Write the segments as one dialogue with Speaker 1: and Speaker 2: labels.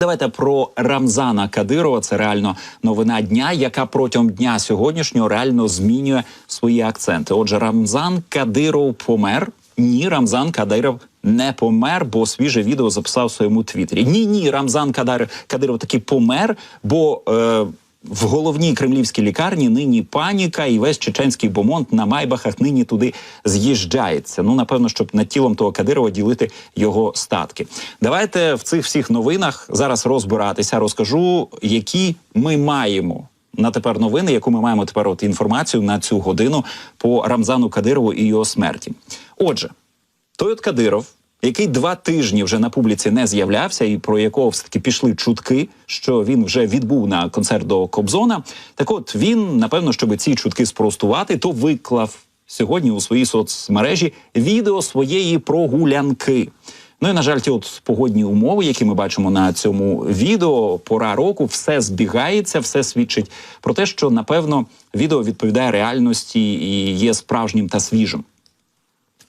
Speaker 1: Давайте про Рамзана Кадирова. Це реально новина дня, яка протягом дня сьогоднішнього реально змінює свої акценти. Отже, Рамзан Кадиров помер. Ні, Рамзан Кадиров не помер, бо свіже відео записав в своєму твіттері. Ні, ні, Рамзан Кадар Кадиров таки помер, бо. Е, в головній кремлівській лікарні нині паніка, і весь чеченський бомонд на майбахах нині туди з'їжджається. Ну напевно, щоб над тілом того Кадирова ділити його статки. Давайте в цих всіх новинах зараз розбиратися. Розкажу, які ми маємо на тепер новини, яку ми маємо тепер от інформацію на цю годину по Рамзану Кадирову і його смерті. Отже, той от Кадиров який два тижні вже на публіці не з'являвся, і про якого все таки пішли чутки, що він вже відбув на концерт до Кобзона. Так, от він напевно, щоб ці чутки спростувати, то виклав сьогодні у своїй соцмережі відео своєї прогулянки. Ну і на жаль, ті от погодні умови, які ми бачимо на цьому відео, пора року, все збігається, все свідчить про те, що напевно відео відповідає реальності і є справжнім та свіжим.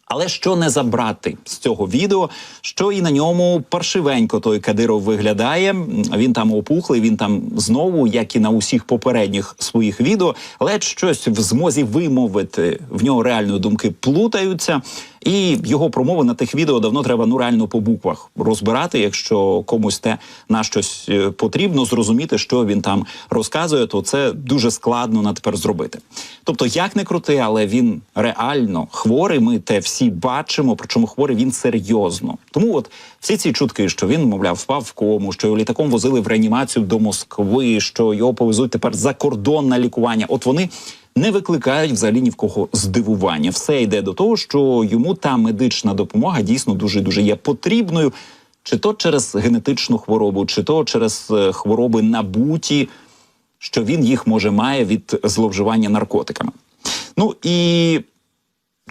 Speaker 1: Але що не забрати з цього відео, що і на ньому паршивенько той Кадиров виглядає. Він там опухлий, він там знову, як і на усіх попередніх своїх відео, ледь щось в змозі вимовити в нього реально думки плутаються. І його промови на тих відео давно треба ну реально по буквах розбирати. Якщо комусь те на щось е, потрібно зрозуміти, що він там розказує, то це дуже складно на тепер зробити. Тобто, як не крути, але він реально хворий. Ми те всі бачимо. Причому хворий він серйозно. Тому от всі ці чутки, що він, мовляв, впав в кому, що його літаком возили в реанімацію до Москви, що його повезуть тепер за кордон на лікування. От вони не викликають взагалі ні в кого здивування. Все йде до того, що йому та медична допомога дійсно дуже дуже є потрібною, чи то через генетичну хворобу, чи то через е, хвороби набуті, що він їх може має від зловживання наркотиками. Ну і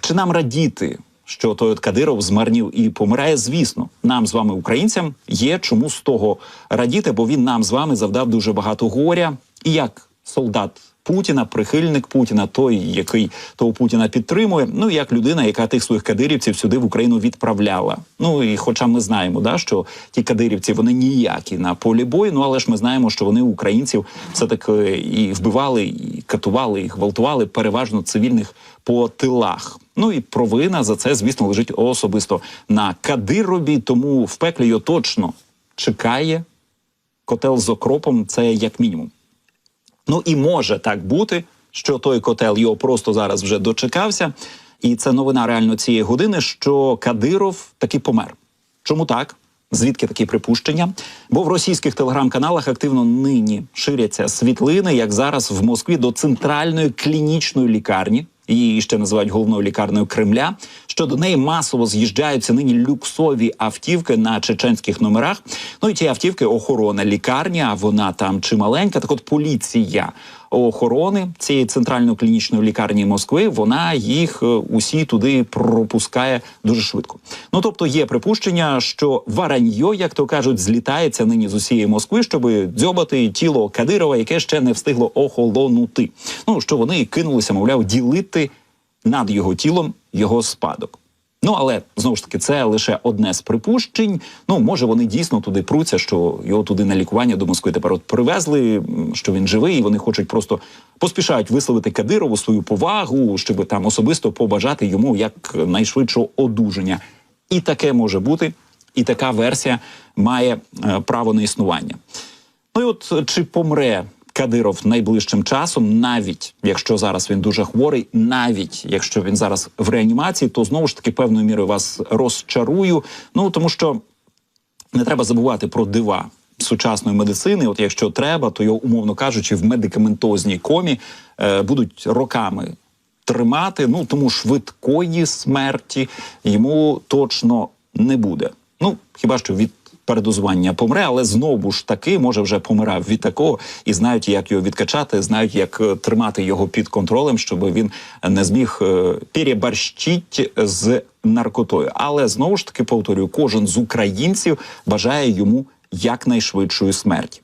Speaker 1: чи нам радіти? Що той от Кадиров змарнів і помирає, звісно, нам з вами, українцям, є чому з того радіти, бо він нам з вами завдав дуже багато горя. І як солдат Путіна, прихильник Путіна, той, який того Путіна підтримує. Ну як людина, яка тих своїх кадирівців сюди в Україну відправляла. Ну і хоча ми знаємо, да що ті кадирівці вони ніякі на полі бою. Ну але ж ми знаємо, що вони українців все таки і вбивали, і катували, і гвалтували переважно цивільних по тилах. Ну і провина за це, звісно, лежить особисто на Кадирові. Тому в пеклі його точно чекає котел з окропом. Це як мінімум. Ну і може так бути, що той котел його просто зараз вже дочекався, і це новина реально цієї години, що Кадиров таки помер. Чому так? Звідки такі припущення? Бо в російських телеграм-каналах активно нині ширяться світлини, як зараз в Москві до центральної клінічної лікарні. Її ще називають головною лікарнею Кремля. Що до неї масово з'їжджаються нині люксові автівки на чеченських номерах. Ну і ті автівки охорона лікарня. вона там чималенька. Так от поліція охорони цієї центральної клінічної лікарні Москви, вона їх е, усі туди пропускає дуже швидко. Ну тобто є припущення, що вараньо, як то кажуть, злітається нині з усієї Москви, щоб дзьобати тіло Кадирова, яке ще не встигло охолонути. Ну що вони кинулися, мовляв, ділити над його тілом його спадок. Ну але знову ж таки це лише одне з припущень. Ну може вони дійсно туди пруться, що його туди на лікування до Москви тепер от привезли, що він живий, і вони хочуть просто поспішають висловити Кадирову свою повагу, щоб там особисто побажати йому як найшвидшого одужання. І таке може бути, і така версія має е, право на існування. Ну і от чи помре Кадиров найближчим часом, навіть якщо зараз він дуже хворий, навіть якщо він зараз в реанімації, то знову ж таки певною мірою вас розчарую. Ну тому що не треба забувати про дива. Сучасної медицини, от якщо треба, то його, умовно кажучи, в медикаментозній комі е, будуть роками тримати. Ну тому швидкої смерті йому точно не буде. Ну хіба що від передозування помре, але знову ж таки може вже помирав від такого і знають, як його відкачати, знають, як е, тримати його під контролем, щоб він не зміг е, перебарщити з наркотою. Але знову ж таки повторюю, кожен з українців бажає йому якнайшвидшої смерті.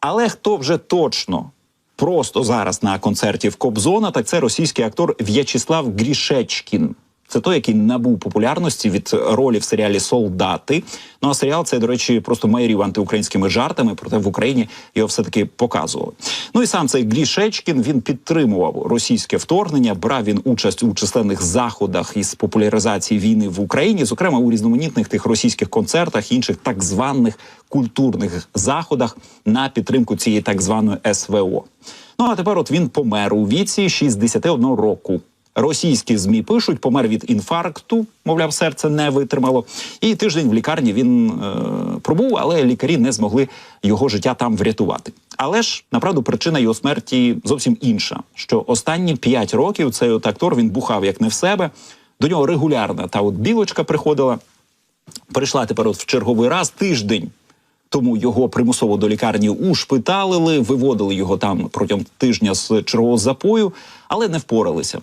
Speaker 1: Але хто вже точно просто зараз на концерті в Кобзона, так це російський актор В'ячеслав Грішечкін. Це той, який набув популярності від ролі в серіалі Солдати. Ну а серіал це, до речі, просто майорів антиукраїнськими жартами, проте в Україні його все таки показували. Ну і сам цей Глішечкін він підтримував російське вторгнення, брав він участь у численних заходах із популяризації війни в Україні, зокрема у різноманітних тих російських концертах, інших так званих культурних заходах на підтримку цієї так званої СВО. Ну а тепер от він помер у віці 61 року. Російські змі пишуть, помер від інфаркту, мовляв, серце не витримало. І тиждень в лікарні він е, пробув, але лікарі не змогли його життя там врятувати. Але ж направду причина його смерті зовсім інша. Що останні п'ять років цей от актор він бухав як не в себе. До нього регулярна та от білочка приходила. Прийшла тепер от в черговий раз тиждень. Тому його примусово до лікарні ушпиталили, виводили його там протягом тижня з чергового запою, але не впоралися.